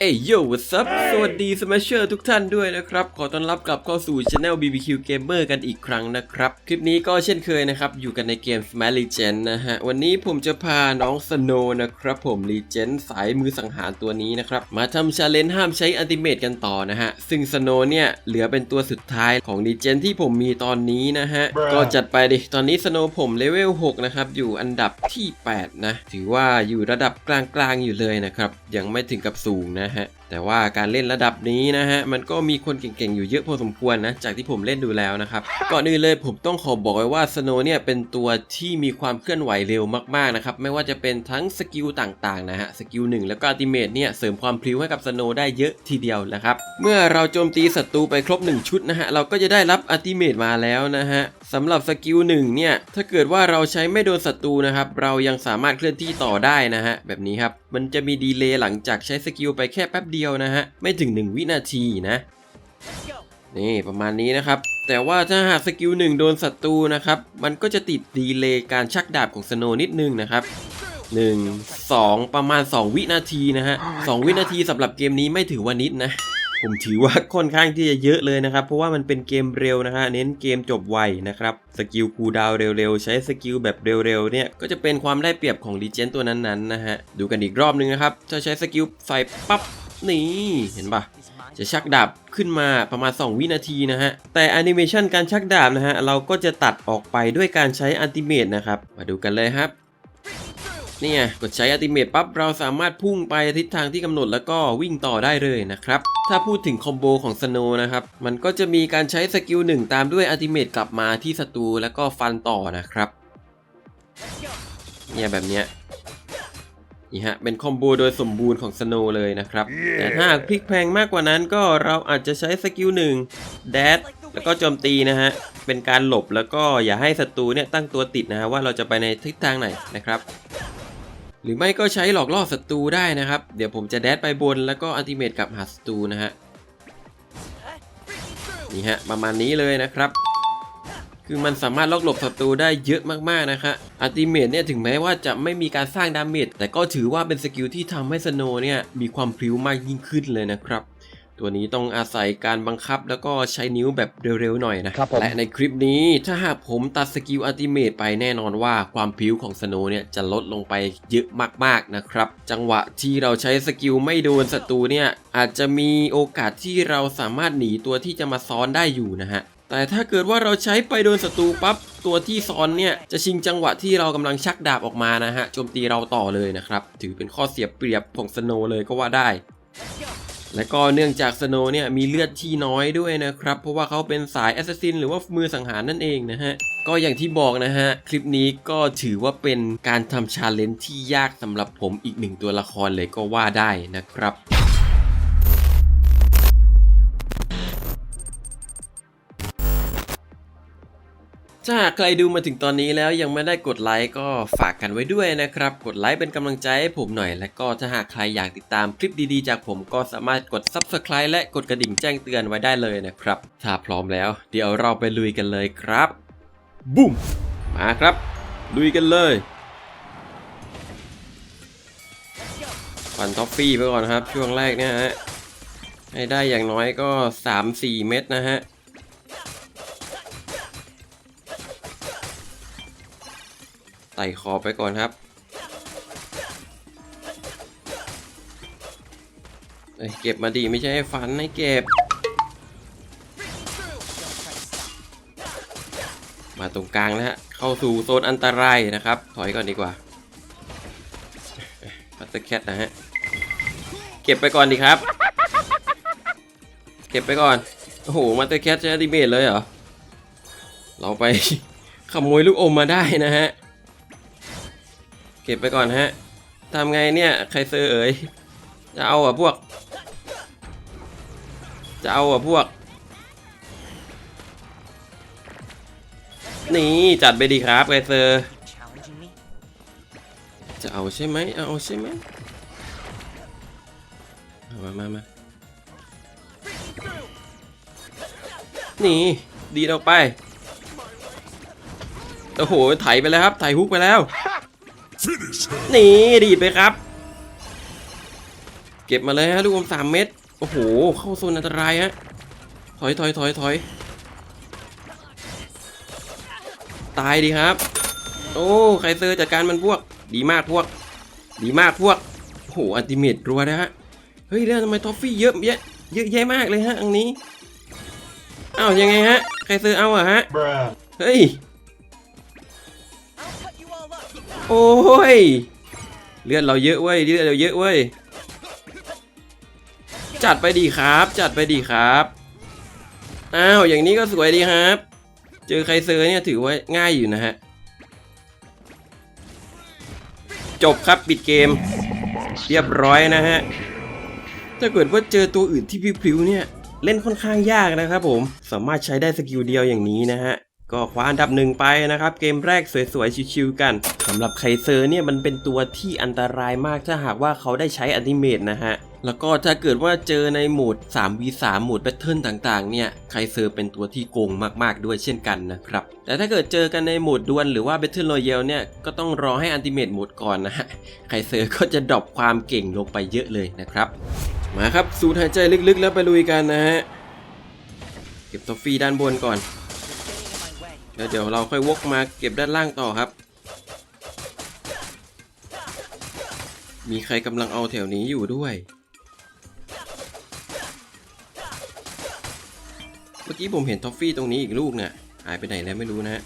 เอ้ยโย่ what's up สวัสดีสมาเชอร์ทุกท่านด้วยนะครับ ขอต้อนรับกลับเข้าสู่ช anel BBQ Gamer กันอีกครั้งนะครับ คลิปนี้ก็เช่นเคยนะครับ อยู่กันในเกม Smash Legend นะฮะ วันนี้ผมจะพาน้องสโนนะครับผม Legend สายมือสังหารตัวนี้นะครับ มาทำชาเลนจ์ห้ามใช้อัลติเมตกันต่อนะฮะ ซึ่งสโนเนี่ยเหลือเป็นตัวสุดท้ายของ Legend ที่ผมมีตอนนี้นะฮะ ก็จัดไปดิ ตอนนี้สโนผมเลเวล 6 นะครับ อยู่อันดับที่ 8 นะ ถือว่าอยู่ระดับกลางๆอยู่เลยนะครับ ยังไม่ถึงกับสูงนะฮะ แต่ว่าการเล่นระดับนี้นะฮะ มันก็มีคนเก่งๆ อยู่เยอะพอสมควรนะ จากที่ผมเล่นดูแล้วนะครับ ก่อนอื่นเลยผมต้องขอบอกไว้ว่าสโนเนี่ยเป็นตัวที่มีความเคลื่อนไหวเร็วมากๆนะครับ ไม่ว่าจะเป็นทั้งสกิลต่างๆนะฮะ สกิล1แล้วก็อัติเมทเนี่ยเสริมความพลิ้วให้กับสโนได้เยอะทีเดียวนะครับ เมื่อเราโจมตีศัตรูไปครบ 1 ชุดนะฮะ เราก็จะได้รับอัติเมทมาแล้วนะฮะสำหรับสกิล1เนี่ย ถ้าเกิดว่าเราใช้ไม่โดนศัตรูนะครับ เรายังสามารถเคลื่อนที่ต่อได้นะฮะ แบบนี้ครับ มันจะมีดีเลย์หลังจากใช้สกิลไปแค่แป๊บเดียวนะฮะ ไม่ถึง 1 วินาทีนะ นี่ประมาณนี้นะครับ แต่ว่าถ้าหากสกิลหนึ่งโดนศัตรูนะครับ มันก็จะติดดีเลย์การชักดาบของสโนนิดนึงนะครับ1 2ประมาณ 2 วินาทีนะฮะ2วินาทีสำหรับเกมนี้ไม่ถือว่านิดนะ ผมถือว่าค่อนข้างที่จะเยอะเลยนะครับ เพราะว่ามันเป็นเกมเร็วนะฮะเน้นเกมจบไวนะครับสกิลคูดาวเร็วๆ ใช้สกิลแบบเร็วๆเนี่ยก็จะเป็นความได้เปรียบของดีเจนตัวนั้นๆนะฮะดูกันอีกรอบนึงนะครับถ้าใช้สกิลใส่ปั๊บนี่เห็นปะจะชักดาบขึ้นมาประมาณ 2 วินาทีนะฮะ แต่แอนิเมชันการชักดาบนะฮะ เราก็จะตัดออกไปด้วยการใช้อัลติเมทนะครับ มาดูกันเลยครับ นี่ไงกดใช้อัลติเมทปั๊บเราสามารถพุ่งไปทิศทางที่กำหนดแล้วก็วิ่งต่อได้เลยนะครับ ถ้าพูดถึงคอมโบของสโนนะครับ มันก็จะมีการใช้สกิลหนึ่งตามด้วยอัลติเมทกลับมาที่ศัตรูแล้วก็ฟันต่อนะครับเนี่ยแบบเนี้ยนี่ฮะเป็นคอมโบโดยสมบูรณ์ของสโนเลยนะครับ แต่ถ้าหากพลิกแพลงมากกว่านั้นก็เราอาจจะใช้สกิลหนึ่งแดดแล้วก็โจมตีนะฮะ เป็นการหลบแล้วก็อย่าให้ศัตรูเนี่ยตั้งตัวติดนะฮะว่าเราจะไปในทิศทางไหนนะครับ หรือไม่ก็ใช้หลอกล่อศัตรูได้นะครับ เดี๋ยวผมจะแดดไปบนแล้วก็อัลติเมทกลับหาศัตรูนะฮะนี่ฮะประมาณนี้เลยนะครับ คือมันสามารถล็อกหลบศัตรูได้เยอะมากๆนะคะอัลติเมทเนี่ยถึงแม้ว่าจะไม่มีการสร้างดาเมจแต่ก็ถือว่าเป็นสกิลที่ทำให้สโนเนี่ยมีความพลิ้วมากยิ่งขึ้นเลยนะครับ ตัวนี้ต้องอาศัยการบังคับแล้วก็ใช้นิ้วแบบเร็วๆหน่อยนะครับผมและในคลิปนี้ถ้าหากผมตัดสกิลอัลติเมทไปแน่นอนว่าความพลิ้วของสโนเนี่ยจะลดลงไปเยอะมากๆนะครับ จังหวะที่เราใช้สกิลไม่โดนศัตรูเนี่ยอาจจะมีโอกาสที่เราสามารถหนีตัวที่จะมาซ้อนได้อยู่นะฮะแต่ถ้าเกิดว่าเราใช้ไปโดนศัตรูปั๊บตัวที่ซ้อนเนี่ยจะชิงจังหวะที่เรากำลังชักดาบออกมานะฮะโจมตีเราต่อเลยนะครับ ถือเป็นข้อเสียเปรียบของสโนเลยก็ว่าได้ และก็เนื่องจากสโนเนี่ยมีเลือดที่น้อยด้วยนะครับ เพราะว่าเขาเป็นสายแอสซัสซินหรือว่ามือสังหารนั่นเองนะฮะ ก็อย่างที่บอกนะฮะ คลิปนี้ก็ถือว่าเป็นการทำชาเลนจ์ที่ยากสำหรับผมอีกหนึ่งตัวละครเลยก็ว่าได้นะครับ ถ้าหากใครดูมาถึงตอนนี้แล้วยังไม่ได้กดไลค์ก็ฝากกันไว้ด้วยนะครับ กดไลค์เป็นกำลังใจให้ผมหน่อย และก็ถ้าหากใครอยากติดตามคลิปดีๆ จากผมก็สามารถกด Subscribe และกดกระดิ่งแจ้งเตือนไว้ได้เลยนะครับ ถ้าพร้อมแล้ว เดี๋ยวเราไปลุยกันเลยครับบุ้มมาครับ ลุยกันเลยฟันท็อฟฟี่ไปก่อนครับ ช่วงแรกเนี่ยฮะให้ได้อย่างน้อยก็ 3-4 เม็ดนะฮะ ไต่ขอบไปก่อนครับเเก็บมาดีไม่ใช่ฟันให้เก็บ มาตรงกลางนะฮะ เข้าสู่โซนอันตรายนะครับ ถอยก่อนดีกว่าพัตเตอร์แคทนะฮะ เก็บไปก่อนดีครับ เก็บไปก่อน โอ้โหมาเตอร์แคทใช้อัลติเมทเลยเหรอ เราไปขโมยลูกอมมาได้นะฮะ ก็บไปก่อนฮะทำไงเนี่ย ใครเซอร์เอ๋ยจะเอาอะพวก จะเอาอะพวก นี่จัดไปดีครับไกเซอร์ จะเอาใช่ไหมเอาใช่ไหมมามามานี่ ดีออกไป โอ้โห ไถไปแล้วครับ ไถฮุกไปแล้ว นี่ดีดไปครับ เก็บมาเลยฮะลูกอมสามเม็ดโอ้โห เข้าโซนอันตรายฮะถอยถอยถอยถอยตายดีครับ โอ้ไคเซอร์จัดการมันพวก ดีมากพวก ดีมากพวกโอ้โหอัลติเมตรัวนะฮะเฮ้ยแล้วทำไมทอฟฟี่เยอะแยะเยอะแยะมากเลยฮะอันนี้อ้าวยังไงฮะไคเซอร์เอาอะฮะ Bruh. เฮ้ย โอ้ย เลือดเราเยอะเว้ย เลือดเราเยอะเว้ย จัดไปดีครับ จัดไปดีครับ อ้าว อย่างนี้ก็สวยดีครับ เจอใครเซอร์เนี่ยถือว่าง่ายอยู่นะฮะ จบครับปิดเกม เรียบร้อยนะฮะ ถ้าเกิดว่าเจอตัวอื่นที่พริ้วๆเนี่ย เล่นค่อนข้างยากนะครับผม สามารถใช้ได้สกิลเดียวอย่างนี้นะฮะก็คว้าอันดับหนึ่งไปนะครับ เกมแรกสวยๆ ชิวๆกัน สำหรับไคเซอร์เนี่ยมันเป็นตัวที่อันตรายมากถ้าหากว่าเขาได้ใช้อัลติเมตนะฮะแล้วก็ถ้าเกิดว่าเจอในโหมด 3v3 โหมดแบทเทิลต่างๆ เนี่ย ไคเซอร์เป็นตัวที่โกงมากๆ ด้วยเช่นกันนะครับ แต่ถ้าเกิดเจอกันในโหมดดวลหรือว่า Battle Royale เนี่ย ก็ต้องรอให้อัลติเมตหมดก่อนนะฮะ ไคเซอร์ก็จะดรอปความเก่งลงไปเยอะเลยนะครับ มาครับ สูดหายใจลึกๆ แล้วไปลุยกันนะฮะ เก็บตัวฟรีด้านบนก่อน แล้วเดี๋ยวเราค่อยวกมาเก็บด้านล่างต่อครับ มีใครกำลังเอาแถวนี้อยู่ด้วย เมื่อกี้ผมเห็นทอฟฟี่ตรงนี้อีกลูกเนี่ยหายไปไหนแล้วไม่รู้นะฮะ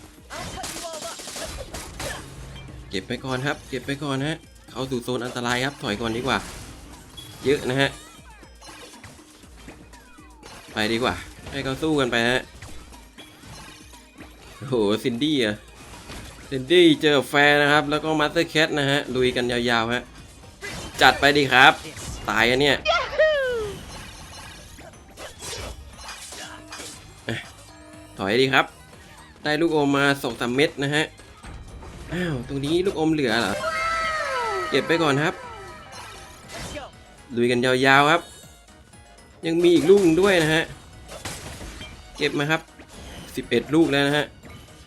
เก็บไปก่อนครับ เก็บไปก่อนนะฮะ เข้าสู่โซนอันตรายครับ ถอยก่อนดีกว่า เยอะนะฮะ ไปดีกว่า ให้เขาสู้กันไปฮะโอ้โหซินดี้อะซินดี้เจอแฟร์นะครับ แล้วก็มาสเตอร์แคทนะฮะ ลุยกันยาวๆฮะ จัดไปดีครับ ตายอันเนี่ยถอยดีครับ ได้ลูกอมมาสองสามเม็ดนะฮะ อ้าว ตรงนี้ลูกอมเหลือเหรอ เก็บไปก่อนครับลุยกันยาวๆครับ ยังมีอีกลูกหนึงด้วยนะฮะ เก็บมาครับ 11 ลูกแล้วนะฮะ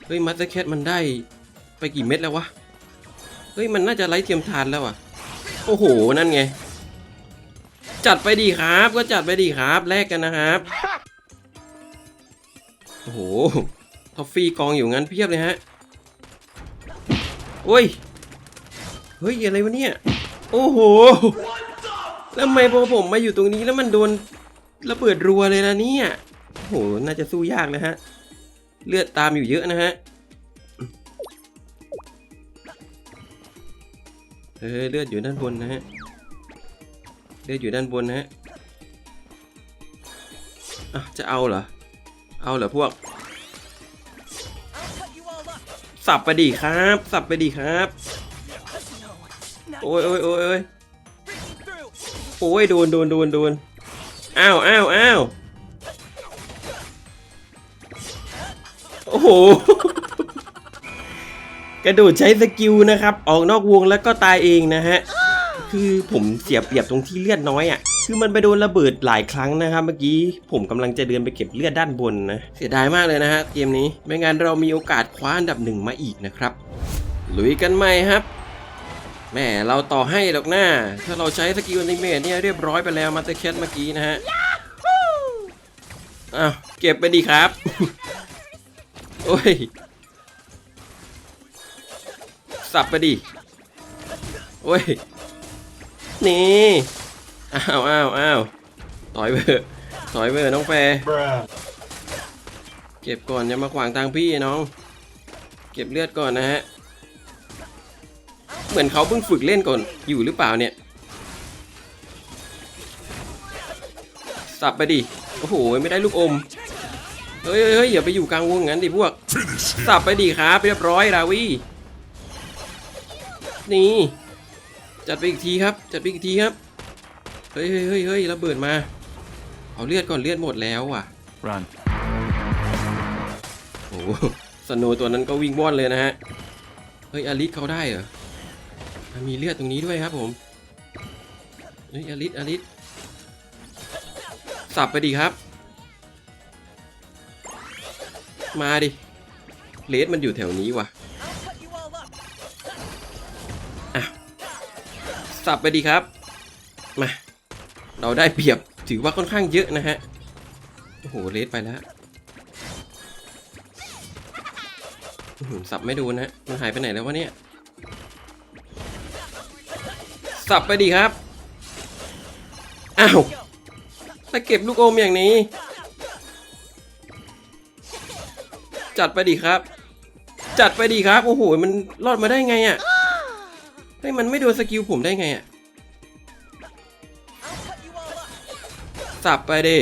เฮ้ยมัตเตอร์แคทมันได้ไปกี่เม็ดแล้ววะ เฮ้ยมันน่าจะไร้เทียมทานแล้วอะ โอ้โห นั่นไง จัดไปดีครับ ก็จัดไปดีครับ แลกกันนะครับ โอ้โหทอฟฟี่กองอยู่งั้นเพียบเลยฮะ โอ้ย เฮ้ย อะไรวะเนี่ย โอ้โห แล้วทำไมพอผมมาอยู่ตรงนี้แล้วมันโดนระเบิดรัวเลยนะเนี่ย โอ้โห น่าจะสู้ยากนะฮะ เลือดตามอยู่เยอะนะฮะ เฮ้ยเลือดอยู่ด้านบนนะฮะ เลือดอยู่ด้านบนนะฮะอะจะเอาเหรอ เอาเหรอพวก สับไปดีครับ สับไปดีครับ โอ้ยโอ้ยโอ้ยโอ้ยโอ้ยโดนโดนโดนโดนอ้าวอ้าวอ้าวโอ้โห กระโดดใช้สกิลนะครับ ออกนอกวงแล้วก็ตายเองนะฮะ คือผมเสียเปรียบตรงที่เลือดน้อยอะ คือมันไปโดนระเบิดหลายครั้งนะครับ เมื่อกี้ผมกำลังจะเดินไปเก็บเลือดด้านบนนะ เสียดายมากเลยนะฮะเกมนี้ ไม่งั้นเรามีโอกาสคว้าอันดับหนึ่งมาอีกนะครับ ลุยกันใหม่ครับแหม่เราต่อให้หรอกหน้า ถ้าเราใช้สกิลอนิเมตเนี่ยเรียบร้อยไปแล้วมาสเตอร์แคทเมื่อกี้นะฮะอ้าวเก็บไปดีครับ โอ้ย สับไปดิโอ้ย นี่อ้าวอ้าวอ้าวถอยเบอร์ถอยเบอร์น้องแฟร์ Bruh. เก็บก่อนอย่ามาขวางทางพี่น้อง เก็บเลือดก่อนนะฮะ เหมือนเขาเพิ่งฝึกเล่นก่อนอยู่หรือเปล่าเนี่ย สับไปดิ โอ้โห ไม่ได้ลูกอม เฮ้ยเฮ้ยเฮ้ยอย่าไปอยู่กลางวงงั้นดิพวก สับไปดิครับเรียบร้อยราวี นี่ จัดไปอีกทีครับ จัดไปอีกทีครับ เฮ้ยเฮ้ยเฮ้ยเฮ้ยระเบิดมา เอาเลือดก่อนเลือดหมดแล้วอะ Run. โอ้โหสโนว์ตัวนั้นก็วิ่งว่อนเลยนะฮะ เฮ้ยอลิสเขาได้เหรอมีเลือดตรงนี้ด้วยครับผม เฮ้ยอลิสอลิสสับไปดีครับ มาดิเลสมันอยู่แถวนี้ว่ะ สับไปดีครับ มา เราได้เปรียบถือว่าค่อนข้างเยอะนะฮะ โอ้โห เลสไปแล้วสับไม่ดูนะมันหายไปไหนแล้ววะเนี่ย สับไปดีครับ อ้าว ถ้าเก็บลูกอมอย่างนี้ จัดไปดีครับ จัดไปดีครับ โอ้โห มันรอดมาได้ไงอะ่ะ ฮ้ยมันไม่โดนสกิลผมได้ไงอะ่ะ I'll cut you all up. สับไปดิ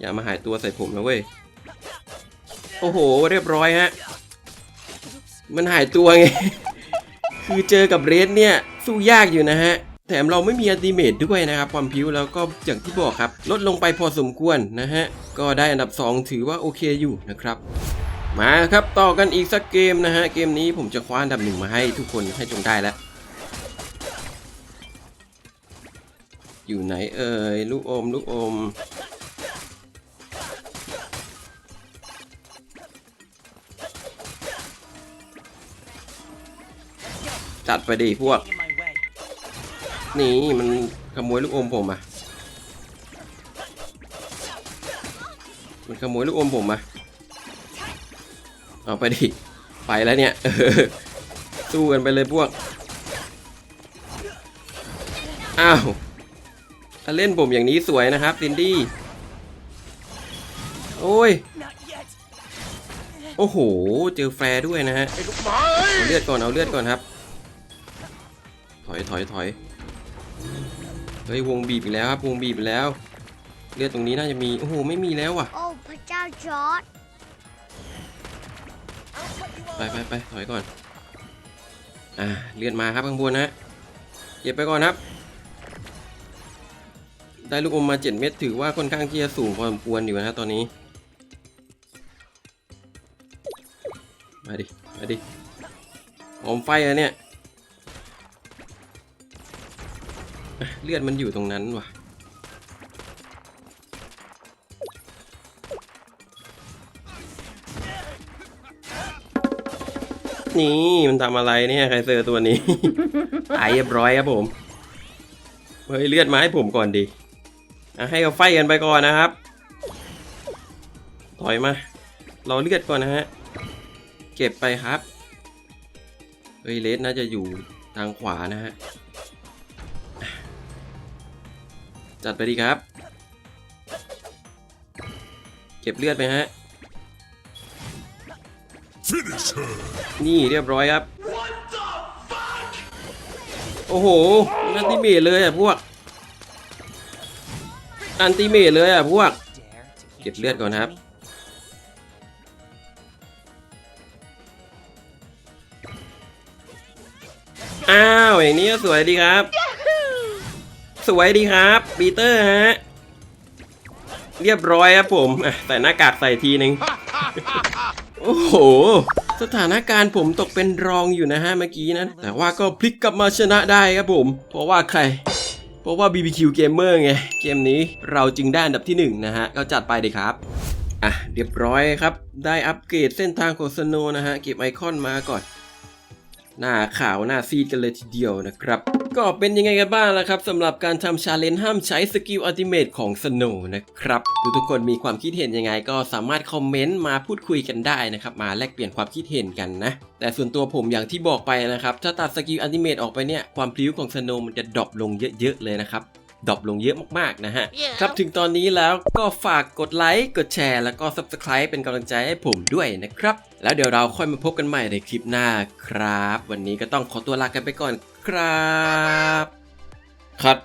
อย่ามาหายตัวใส่ผมนะเว้ย โอ้โห เรียบร้อยฮะ มันหายตัวไง คือเจอกับเรดเนี่ย สู้ยากอยู่นะฮะ แถมเราไม่มีอัลติเมทด้วยนะครับ ความพิ้วแล้วก็อย่างที่บอกครับ ลดลงไปพอสมควรนะฮะ ก็ได้อันดับ 2 ถือว่าโอเคอยู่นะครับมาครับต่อกันอีกสักเกมนะฮะ เกมนี้ผมจะคว้าอันดับหนึ่งมาให้ทุกคนให้จงได้แล้ว อยู่ไหนเอ่ยลูกอม ลูกอม จัดไปดิพวก นี่มันขโมยลูกอมผมอะ มันขโมยลูกอมผมอะ เอาไปดิ ไปแล้วเนี่ยสู้กันไปเลยพวก อ้าว ถ้าเล่นผมอย่างนี้สวยนะครับซินดี้ โอ้ย Not yet. โอ้โห เจอแฟร์ด้วยนะฮะ เอาเลือดก่อน เอาเลือดก่อนครับ ถอยถอยถอยเฮ้ยวงบีบอีกแล้วครับ วงบีบอีกแล้ว เลือดตรงนี้น่าจะมี โอ้โห ไม่มีแล้วว่ะ โอ้ พระเจ้าจอร์ด I'll cut you all ไป up. ไปไปถอยก่อน อ่า เลือดมาครับข้างบนนะฮะเก็บไปก่อนครับ ได้ลูกอมมาเจ็ดเม็ดถือว่าค่อนข้างที่จะสูงพอสมควรอยู่นะตอนนี้ มาดิ มาดิหอมไฟอะเนี่ย เลือดมันอยู่ตรงนั้นว่ะ นี่มันทำอะไรเนี่ยใครเซอร์ตัวนี้ ตายเรียบร้อยครับผม เฮ้ย เลือดมาให้ผมก่อนดิ ให้เขาไฟกันไปก่อนนะครับ ถอยมา เราเลือดก่อนนะฮะ เก็บไปครับ เฮ้ยเลสน่าจะอยู่ทางขวานะฮะ จัดไปดีครับ เก็บเลือดไปฮะ นี่เรียบร้อยครับ โอ้โหอันติเมทเลยอะพวก อันติเมทเลยอะพวก Dare to เก็บเลือดก่อนครับ อ้าว อย่างนี้ก็สวยดีครับ สวยดีครับปีเตอร์ฮะ เรียบร้อยครับผมอะใส่หน้ากากใส่ทีนึง โอ้โหสถานการณ์ผมตกเป็นรองอยู่นะฮะเมื่อกี้นะ แต่ว่าก็พลิกกลับมาชนะได้ครับผม เพราะว่าใคร เพราะว่า BBQ Gamer ไง เกมนี้เราจึงได้อันดับที่ 1 นะฮะก็จัดไปเลยครับ อะ เรียบร้อยครับ ได้อัปเกรดเส้นทางของสโนนะฮะ เก็บไอคอนมาก่อน หน้าขาวหน้าซีดกันเลยทีเดียวนะครับ ก็เป็นยังไงกันบ้างล่ะครับสำหรับการทำชาเลนจ์ห้ามใช้สกิลอัลติเมทของสโนนะครับทุกทุกคนมีความคิดเห็นยังไงก็สามารถคอมเมนต์มาพูดคุยกันได้นะครับ มาแลกเปลี่ยนความคิดเห็นกันนะ แต่ส่วนตัวผมอย่างที่บอกไปนะครับ ถ้าตัดสกิลอัลติเมทออกไปเนี่ย ความพลิ้วของสโนมันจะดรอปลงเยอะๆเลยนะครับ ดรอปลงเยอะมากๆนะฮะครับถึงตอนนี้แล้วก็ฝากกดไลค์กดแชร์ แล้วก็ Subscribe เป็นกำลังใจให้ผมด้วยนะครับ แล้วเดี๋ยวเราค่อยมาพบกันใหม่ในคลิปหน้าครับ วันนี้ก็ต้องขอตัวลากันไปก่อนครับคัด